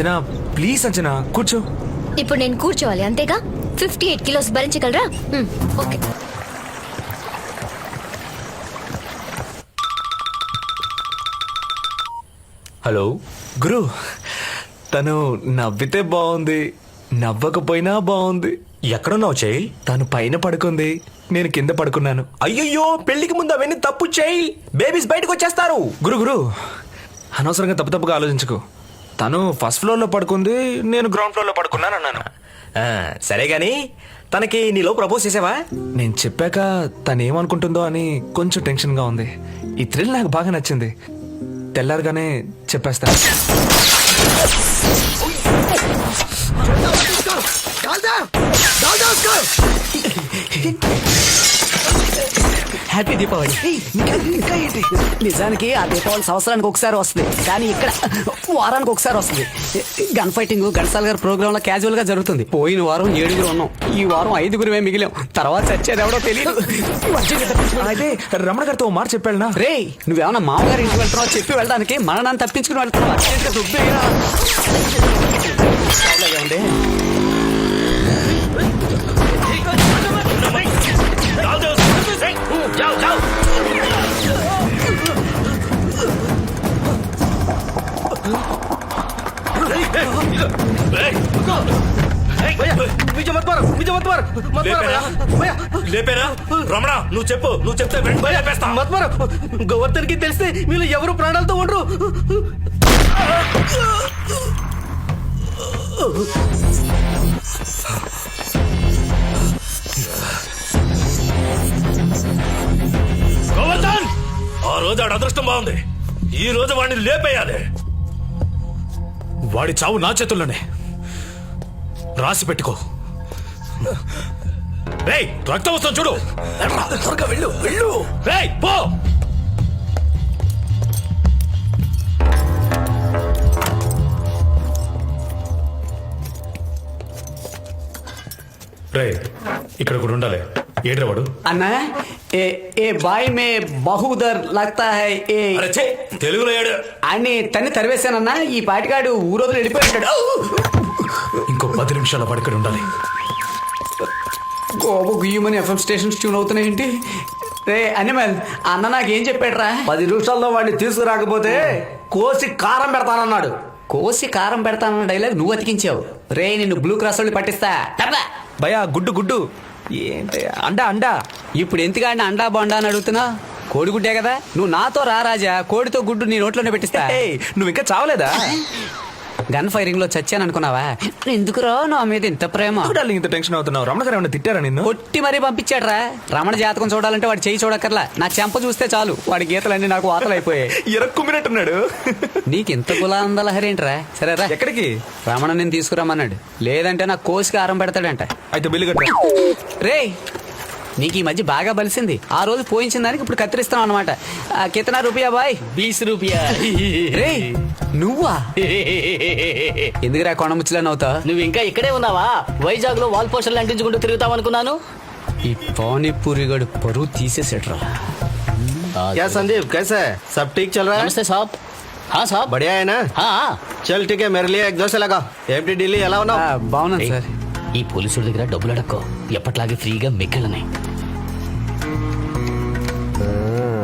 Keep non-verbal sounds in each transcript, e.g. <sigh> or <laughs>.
Anjana please Anjana కూర్చో. ఇప్పుడు నేను కూర్చోవాలి అంతేగా? ఫిఫ్టీ ఎయిట్ కిలోస్ భరించగలరా? ఓకే. హలో. గురు తను నవ్వితే బాగుంది నవ్వకపోయినా బాగుంది ఎక్కడున్నావు చేయి తను పైన పడుకుంది నేను కింద పడుకున్నాను. అయ్యయ్యో పెళ్ళికి ముందు అవన్నీ తప్పు చేయి బేబీస్ బయటకు వచ్చేస్తారు. గురు గురు అనవసరంగా తప్పు తప్పుగా ఆలోచించుకో. తను ఫస్ట్ ఫ్లోర్లో పడుకుంది నేను గ్రౌండ్ ఫ్లోర్లో పడుకున్నాను అన్నాను ఆ, సరే గాని తనకి నీలో ప్రపోజ్ చేసావా? నేను చెప్పాక తను ఏమనుకుంటుందో అని కొంచెం టెన్షన్గా ఉంది. ఈ థ్రిల్ నాకు బాగా నచ్చింది. తెల్లారగానే చెప్పేస్తా. <laughs> హ్యాపీ దీపావళి నిజానికి ఆ దీపావళి సంవత్సరానికి ఒకసారి వస్తుంది. కానీ ఇక్కడ వారానికి ఒకసారి వస్తుంది. గన్ ఫైటింగ్ గణసాల్ గారి ప్రోగ్రామ్లో క్యాజువల్గా జరుగుతుంది. పోయిన వారం ఏడుగురు ఉన్నాం. ఈ వారం ఐదుగురుమే మిగిలాం. తర్వాత చచ్చేది ఎవడో తెలియదు అయితే రమణ గారితో మాట చెప్పాడునా? రే నువ్వేమన్నా మామగారి ఇంటికి వెళ్తున్నావు? చెప్పి వెళ్ళడానికి మననాన్ని తప్పించుకుని వెళ్తున్నావు? అర్జెంట్గా దుబ్బేయరా. చావులయ్యా ఉండే. లేపేరా? రమణ నువ్వు చెప్పు నువ్వు చెప్తే వెంటనే లేపేస్తా. గోవర్ధన్కి తెలిస్తే వీళ్ళు ఎవరు ప్రాణాలతో ఉండరు. గోవర్ధన్! ఆ రోజు ఆడ అదృష్టం బాగుంది. ఈ రోజు వాడిని లేపేయాలి. వాడి చావు నా చేతుల్లోనే. రాసి పెట్టుకో. రేయ్ రక్తం వస్తాం చూడు త్వరగా వెళ్ళు వెళ్ళు. రేయ్ పో. రే ఇక్కడ కూడా ఉండాలి. ఏడ్రా వాడు? అన్నా ఏ ఏ బాయ్ మే బహుదర్ లగ్తా హై ఏ. తెలుగులో ఏడు. అని తన్ని తరివేశానన్నా ఈ పాటికాడు ఊరోజులు వెళ్ళిపోయాడు ఇంకో పది నిమిషాల పడకడి ఉండాలి. గోబు గుయ్యమని ఎఫ్ఎం స్టేషన్ ట్యూన్ అవుతున్నాయేంటి రే అనిమల్ అన్న నాకేం చెప్పాడురా? పది నిమిషాల్లో వాడిని తీసుకురాకపోతే కోసి కారం పెడతానన్నాడు. కోసి కారం పెడతానన్న డైలాగ్ నువ్వు అతికించావు. రే నిన్ను బ్లూ క్రాస్ వాళ్ళు పట్టిస్తా. భయా గుడ్డు గుడ్డు. ఏంటి అండా అండా. ఇప్పుడు ఎందుకంటే అండా బొండా అని అడుగుతున్నా? కోడిగుడ్డే కదా? నువ్వు నాతో రా రాజా. కోడితో గుడ్డు నీ నోట్లోనే పెట్టిస్తా. నువ్వు ఇంకా చావలేదా? గన్ ఫైరింగ్లో చచ్చాను అనుకున్నావా? ఎందుకురా నా మీద ఇంత ప్రేమ? డార్లింగ్ ఇంత టెన్షన్ అవుతున్నావు? రమణ గారు ఏమైనా తిట్టారా నిన్ను? కొట్టి మరీ పంపించాడ్రా. రమణ జాతకం చూడాలంటే వాడు చేయి చూడక్కర్లా. నా చెంప చూస్తే చాలు. వాడి గీతలన్నీ నాకు వాతలు అయిపోయాయి ఎరక్కుమ్మినట్టున్నాడు నీకు ఇంత గులాందలహరేంట్రా సరేరా. ఎక్కడికి? రమణ నేను తీసుకురమ్మన్నాడు. లేదంటే నా కోసికి ఆరం పెడతాడంట. అయితే బిల్లు కట్టరా. రే నీకు ఈ మధ్య బాగా బలిసింది ఆ రోజు పోయించిన దానికి ఇప్పుడు కత్తిరిస్తాం అనమాట కితనా రూపాయా బాయ్ బీస్ రూపాయ రే నువ్వా ఎందుకురా కొండ ముచ్చలని అవుతా నువ్వు ఇంకా ఇక్కడే ఉన్నావా వైజాగ్ లో వాల్ పోస్టర్లు అంటించుకుంటూ తిరుగుతావు అనుకున్నాను ఈ పానీపూరి గడు పరువు తీసేసేట్రా क्या संदीप कैसा है सब ठीक चल रहा है నమస్తే సాబ్ హా సాబ్ बढ़िया है ना హా, चल ठीक है मेरे लिए एक दो से लगा एमटी ఢిల్లీ ఎలా ఉన్నావు ఆ, బాగున్నాను ఏయ్, సార్ ఈ పోలీసుల దగ్గర డబ్బులు అడక్కో ఎప్పట్లాగే ఫ్రీగా మిగిలినాయి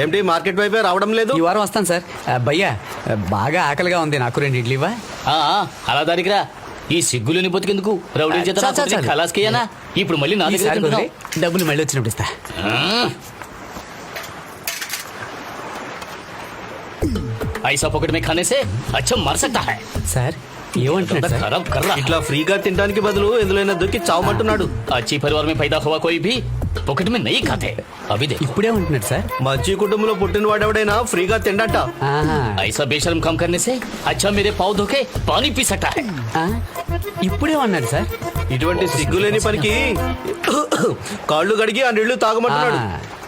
ఏమిటి మార్కెట్ వైపే రావడం లేదు ఈ వారం వస్తాను సార్ ఆ, భయ్యా ఆ, బాగా ఆకలిగా ఉంది నాకు రెండు ఇడ్లీవా ఆ, ఆ, అలా దానికిరా ఈ సిగ్గులని బతికెందుకు రౌడీ చేత చాలు, చాలు, చాలు. ఖలాస్కేయనా ఇప్పుడు మళ్ళీ నా దగ్గర ఈసారి తింటున్నావు. కుదిరి డబ్బులు మళ్ళీ వచ్చినప్పుడు ఇస్తా ఆ. ऐसा पॉकेट में खाने से अच्छा मर सकता है సార్ ఇట్లా ఫ్రీగా తినడానికి బదులు ఎందులో దొరికి చావమంటున్నాడు అచ్చి పరివారం పైదా హువా కోయి భీ ఒకటి మీ నయ్యి కాదే అవి ఇప్పుడే ఉంటున్నాడు సార్. మంచి కుటుంబంలో పుట్టిన వాడెవడైనా ఫ్రీగా తిండట. ఐసా బేషరం కమ్ కర్నేసే అచ్చా మీరే పావు దొకే పానీ పీసట. ఇప్పుడే ఉన్నాడు సార్. ఇటువంటి సిగ్గులేని పనికి కాళ్ళు కడిగి ఆ నీళ్ళు తాగమంటున్నాడు.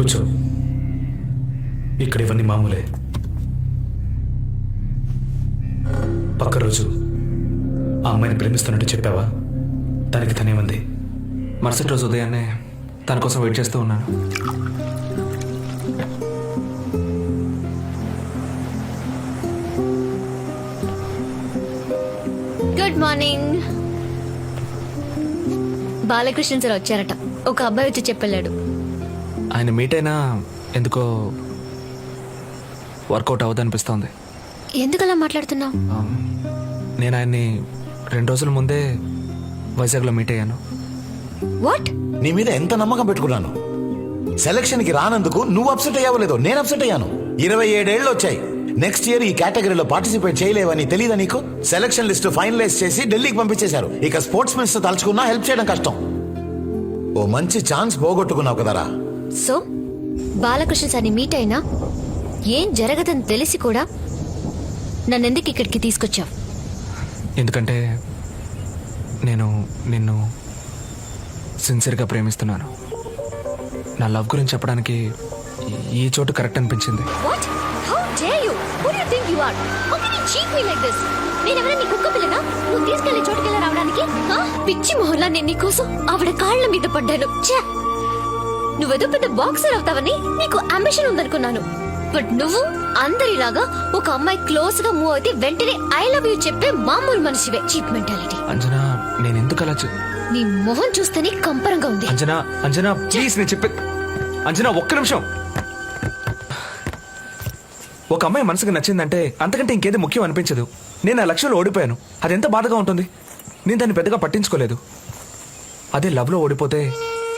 కూర్చో. ఇక్కడ ఇవన్నీ మామూలే. పక్క రోజు ఆ అమ్మాయిని ప్రేమిస్తున్నట్టు చెప్పావా? దానికి తనేమంది మరుసటి రోజు ఉదయాన్నే తన కోసం వెయిట్ చేస్తూ ఉన్నాను. గుడ్ మార్నింగ్ బాలకృష్ణ సార్ వచ్చారట. ఒక అబ్బాయి వచ్చి చెప్పెళ్ళాడు ఆయన మీట్ అయినా ఎందుకో వర్కౌట్ అవ్వదనిపిస్తోంది ఎందుకు అలా మాట్లాడుతున్నావు నేను ఆయన్ని రెండు రోజుల ముందే వైజాగ్లో మీట్ అయ్యాను. వాట్ నీ మీద ఎంత నమ్మకం పెట్టుకున్నాను? సెలక్షన్కి రానందుకు నువ్వు అప్సెట్ అయ్యావో లేదో నేను అప్సెట్ అయ్యాను. ఇరవై ఏడేళ్ళు వచ్చాయి. నెక్స్ట్ ఇయర్ ఈ కేటగిరీలో పార్టిసిపేట్ చేయలేవని తెలియదా నీకు? సెలక్షన్ లిస్ట్ ఫైనలైజ్ చేసి ఢిల్లీకి పంపించేశారు. ఇక స్పోర్ట్స్ మినిస్టర్ తలుచుకున్నా హెల్ప్ చేయడం కష్టం. ఓ మంచి ఛాన్స్ పోగొట్టుకున్నావు కదరా. సో బాలకృష్ణ సార్ని మీట్ అయినా ఏం జరగదని తెలిసి కూడా నన్నెందుకు ఇక్కడికి తీసుకొచ్చావు? ఎందుకంటే నేను నిన్ను సిన్సియర్గా ప్రేమిస్తున్నాను. నా లవ్ గురించి చెప్పడానికి ఈ- చోటు కరెక్ట్ అనిపించింది. నువ్వు తీసుకెళ్ళే చోటుకెళ్ళి రావడానికి? పిచ్చి మొహల్లా నేను నీ కోసం ఆవిడ కాళ్ళ మీద పడ్డాను! నువ్వేదో పెద్ద బాక్సర్ అవుతావని నీకు అంబిషన్ ఉందనుకున్నాను. బట్ నువ్వు అందరిలాగా ఒక అమ్మాయి క్లోజ్గా మూవ్ అయితే వెంటనే ఐ లవ్ యూ చెప్పే మామూలు మనిషివే. చీప్ మెంటాలిటీ అంజనా నేను ఎందుకు అలా చే- నీ మొహం చూస్తేనే కంపరంగా ఉంది. అంజనా అంజనా ప్లీజ్ నేను చెప్పే అంజనా ఒక్క నిమిషం. ఒక అమ్మాయి మనసుకు నచ్చిందంటే అంతకంటే ఇంకేది ముఖ్యం అనిపించదు. నేను ఆ లక్ష్యంలో ఓడిపోయాను. అది ఎంత బాధగా ఉంటుంది? నేను దాన్ని పెద్దగా పట్టించుకోలేదు. అదే లవ్లో ఓడిపోతే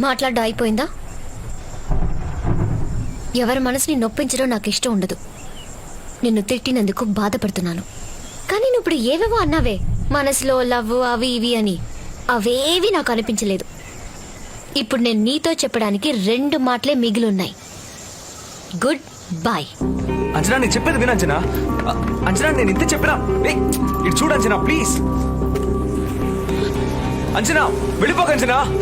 మాట్లాడడం అయిపోయిందా? ఎవరి మనసుని నొప్పించడం నాకు ఇష్టం ఉండదు. నిన్ను తిట్టినందుకు బాధపడుతున్నాను. కానీ నువ్వు ఇప్పుడు ఏవేవో అన్నావే మనసులో లవ్ అవి ఇవి అని. అవేవి నాకు అనిపించలేదు. ఇప్పుడు నేను నీతో చెప్పడానికి రెండు మాటలే మిగిలిన్నాయి. గుడ్ బాయ్ అంచనా నేను చెప్పేది విను అంచనా. అంచనా నేను ఇంత చెప్పినా. ఇటు చూడు అంచనా ప్లీజ్. అంచనా వెళ్ళిపోక అంచనా.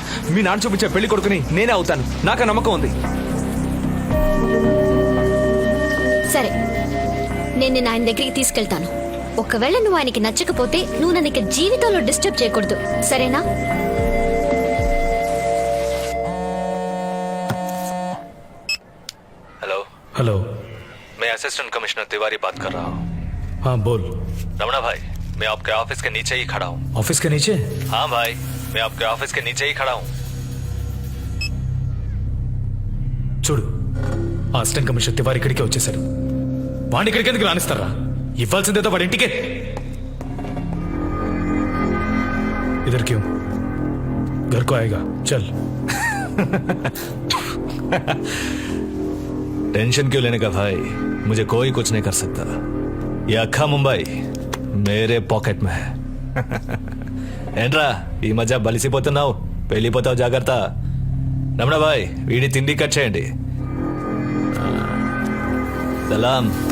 మీ నాన్న చూపించే పెళ్లి కొడుకుని నేనే అవుతాను నాకు ఆ నమ్మకం ఉంది సరే నేను నిన్ను ఆయన దగ్గరికి తీసుకెళ్తాను ఒకవేళ నువ్వు ఆయనకి నచ్చకపోతే నువ్వు నన్ను ఇక జీవితంలో డిస్టర్బ్ చేయకూడదు సరేనా हेलो हेलो मैं असिस्टेंट कमिश्नर तिवारी बात कर रहा हूँ हाँ बोल रमणा भाई मैं आपके ऑफिस के नीचे ही खड़ा हूँ ऑफिस के नीचे हाँ भाई मैं आपके ऑफिस के नीचे ही खड़ा हूँ చూడు ఆ అసిస్టెంట్ కమిషనర్ తివారి ఇక్కడికే వచ్చేసాడు వాడిని ఇక్కడికి ఎందుకు రానిస్తారా ఇవ్వాల్సిందేదో వాడి ఇంటికే इधर क्यों घर को आएगा चल टेंशन क्यों लेने का भाई मुझे कोई कुछ नहीं कर सकता ये अखा मुंबई मेरे పాకెట్ में है ఏంట్రా ఈ మధ్య బలిసిపోతున్నావు. వెళ్ళిపోతావు జాగ్రత్త. రమణ భాయ్ వీడి తిండి కట్ చేయండి. సలాం.